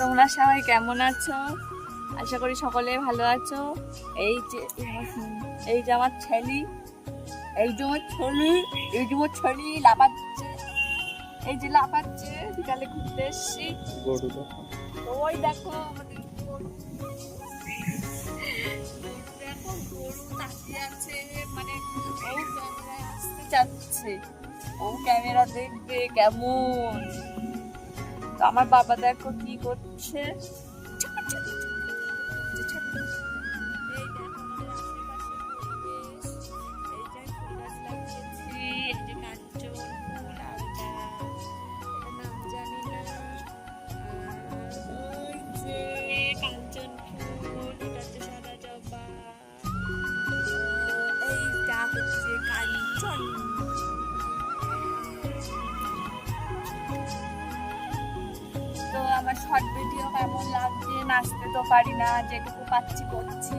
তোমরা সবাই কেমন আছো? আশা করি সকলে ভালো আছো। এই যে এই যে আমার ছেলি, এই যে আমার ছেলি, এই যে আমার ছেলি লাফাচ্ছে। এই যে লাফাচ্ছে, বিকালে ঘুরতে এসছি। ওই দেখো মানে ও চাচ্ছে। ও ক্যামেরা দেখবে কেমন। আমার বাবা দেখো কি করছে। আমার শর্ট ভিডিও কেমন লাগছে? নাচতে তো পারি না যেটুকু পাচ্ছি করছি।